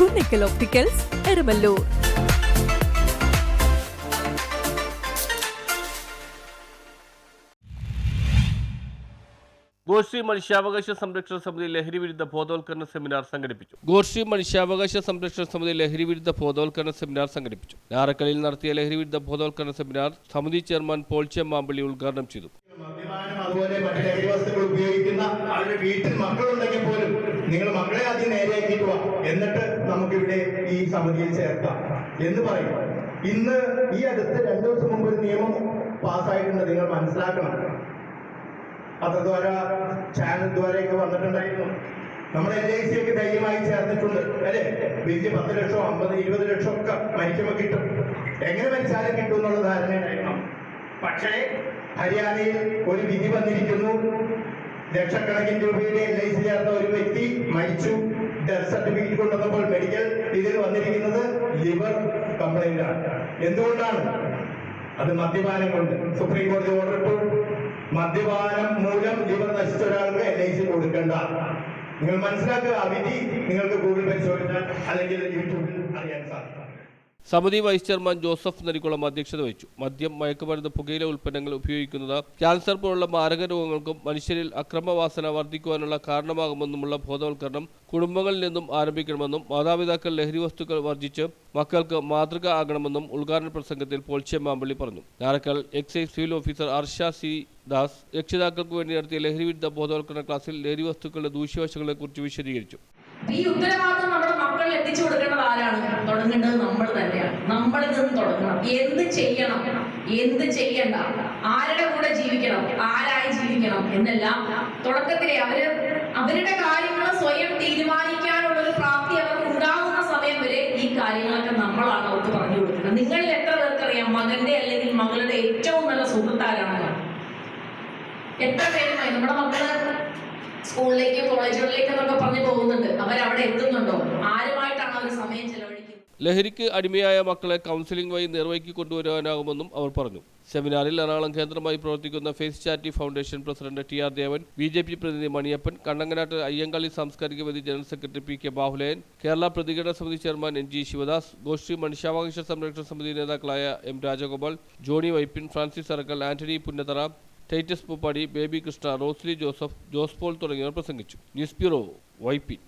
Kunnickal opticals Erumalloor Goshree മനുഷ്യാവകാശ സംരക്ഷണ സമിതി ലഹരി വിരുദ്ധ ബോധവൽക്കരണ സെമിനാർ സംഘടിപ്പിച്ചു. ഗോശ്രീ മനുഷ്യാവകാശ സംരക്ഷണ സമിതി ലഹരി വിരുദ്ധ ബോധവൽക്കരണ സെമിനാർ സംഘടിപ്പിച്ചു. ഞാറക്കലിൽ നടത്തിയ ലഹരി വിരുദ്ധ ബോധവൽക്കരണ സെമിനാർ സമിതി ചെയർമാൻ പോൾച്ചെ മാമ്പള്ളി ഉദ്ഘാടനം ചെയ്തു. മദ്യപാനം അതുപോലെ മറ്റു ലഹരി വസ്തുക്കൾ ഉപയോഗിക്കുന്ന അവരുടെ വീട്ടിൽ മക്കളുണ്ടെങ്കിൽ നിങ്ങൾ മക്കളെ ആദ്യം നേരെയാക്കിയിട്ട് വാ എന്നിട്ട് നമുക്കിവിടെ ഈ സമിതിയിൽ ചേർക്കാം എന്ന് പറയും. ഇന്ന് ഈ അടുത്ത് രണ്ടു ദിവസം മുമ്പ് ഒരു നിയമം പാസ്സായിട്ടുണ്ട്. നിങ്ങൾ മനസ്സിലാക്കണം. പത്രദ്വാര ചാനൽ ദ്വാരയൊക്കെ വന്നിട്ടുണ്ടായിരുന്നു. നമ്മുടെ എൽ ഐ സി ഒക്കെ ധൈര്യമായി ചേർന്നിട്ടുണ്ട്. അല്ലെ? വലിയ പത്ത് ലക്ഷം അമ്പത് ഇരുപത് ലക്ഷം ഒക്കെ മരിക്കുമ്പോൾ കിട്ടും. എങ്ങനെ മരിച്ചാലും കിട്ടും എന്നുള്ള ധാരണയുണ്ടായിരുന്നു. പക്ഷേ ഹരിയാനയിൽ ഒരു വിധി വന്നിരിക്കുന്നു. ലക്ഷക്കണക്കിന് രൂപയുടെ എൽ ഐ സി ചേർത്ത ഒരു വ്യക്തി മരിച്ചു. ഡെത്ത് സർട്ടിഫിക്കറ്റ് കൊണ്ടുവന്നപ്പോൾ മെഡിക്കൽ ഇതിൽ വന്നിരിക്കുന്നത് ലിവർ കംപ്ലൈന്റ് ആണ്. എന്തുകൊണ്ടാണ്? അത് മദ്യപാനം കൊണ്ട്. സുപ്രീം കോടതി ഓർഡർ ഇട്ടു. മദ്യപാനം മൂലം ലിവർ നശിച്ച ഒരാൾക്ക് എൽ ഐ സി കൊടുക്കേണ്ട. നിങ്ങൾ മനസ്സിലാക്കുക ആ വിധി നിങ്ങൾക്ക് ഗൂഗിൾ പരിശോധിച്ചാൽ അല്ലെങ്കിൽ യൂട്യൂബിൽ അറിയാൻ സാധിക്കും. സമിതി വൈസ് ചെയർമാൻ ജോസഫ് നരിക്കുളം അധ്യക്ഷത വഹിച്ചു. മദ്യം മയക്കുമരുന്ന് പുകയില ഉൽപ്പന്നങ്ങൾ ഉപയോഗിക്കുന്നത് ക്യാൻസർ പോലുള്ള മാരക രോഗങ്ങൾക്കും മനുഷ്യരിൽ അക്രമവാസന വർദ്ധിക്കുവാനുള്ള കാരണമാകുമെന്നുമുള്ള ബോധവൽക്കരണം കുടുംബങ്ങളിൽ നിന്നും ആരംഭിക്കണമെന്നും മാതാപിതാക്കൾ ലഹരി വസ്തുക്കൾ വർജിച്ച് മക്കൾക്ക് മാതൃക ആകണമെന്നും ഉദ്ഘാടന പ്രസംഗത്തിൽ പോൾച്ചെ മാമ്പള്ളി പറഞ്ഞു. Njarakkal excise field officer Arsha C Das രക്ഷിതാക്കൾക്ക് വേണ്ടി നടത്തിയ ലഹരി വിരുദ്ധ ബോധവൽക്കരണ ക്ലാസ്സിൽ ലഹരി വസ്തുക്കളുടെ ദൂഷ്യവശങ്ങളെക്കുറിച്ച് വിശദീകരിച്ചു. ഈ ഉത്തരവാദിത്വം നമ്മുടെ മക്കളിൽ എത്തിച്ചു കൊടുക്കേണ്ടത് ആരാണ്? തുടങ്ങേണ്ടത് നമ്മൾ തന്നെയാണ്. നമ്മൾ നിന്ന് തുടങ്ങണം. എന്ത് ചെയ്യണം? എന്ത് ചെയ്യണ്ട? ആരുടെ കൂടെ ജീവിക്കണം? ആരായി ജീവിക്കണം? എന്നെല്ലാം തുടക്കത്തിലെ അവർ അവരുടെ കാര്യങ്ങൾ സ്വയം തീരുമാനിക്കാനുള്ള ഒരു പ്രാപ്തി അവർക്ക് ഉണ്ടാകുന്ന സമയം വരെ ഈ കാര്യങ്ങളൊക്കെ നമ്മളാണ് അവർക്ക് പറഞ്ഞു കൊടുക്കുന്നത് നിങ്ങളിൽ എത്ര പേർക്കറിയാം? മകന്റെ അല്ലെങ്കിൽ മകളുടെ ഏറ്റവും നല്ല സുഹൃത്താരാണ്? എത്ര പേരുമായി? നമ്മുടെ മക്കൾ സ്കൂളിലേക്കും കോളേജുകളിലേക്കും എന്നൊക്കെ പറഞ്ഞു പോകുന്നുണ്ട്. ലഹരിക്ക് അടിമയായ മക്കളെ കൗൺസിലിംഗ് വഴി നിർവഹിക്കി കൊണ്ടുവരാനാകുമെന്നും അവർ പറഞ്ഞു. സെമിനാറിൽ എറണാകുളം കേന്ദ്രമായി പ്രവർത്തിക്കുന്ന face charity foundation president T R Devan B J P പ്രതിനിധി മണിയപ്പൻ കണ്ണങ്ങനാട്ട് അയ്യങ്കാളി സാംസ്കാരിക വേദി general secretary P K Bahulayan Kerala പ്രതികരണ സമിതി ചെയർമാൻ എൻ ജി ശിവദാസ് ഗോഷ്ഠി മനുഷ്യാവകാശ സംരക്ഷണ സമിതി നേതാക്കളായ എം രാജഗോപാൽ ജോണി വൈപ്പിൻ ഫ്രാൻസിസ് അറക്കൽ ആന്റണി പുന്നത്തറ ടൈറ്റസ് പൂപ്പാടി ബേബി കൃഷ്ണ റോസ്ലി ജോസഫ് ജോസ് പോൾ തുടങ്ങിയവർ പ്രസംഗിച്ചു. News bureau Vypin.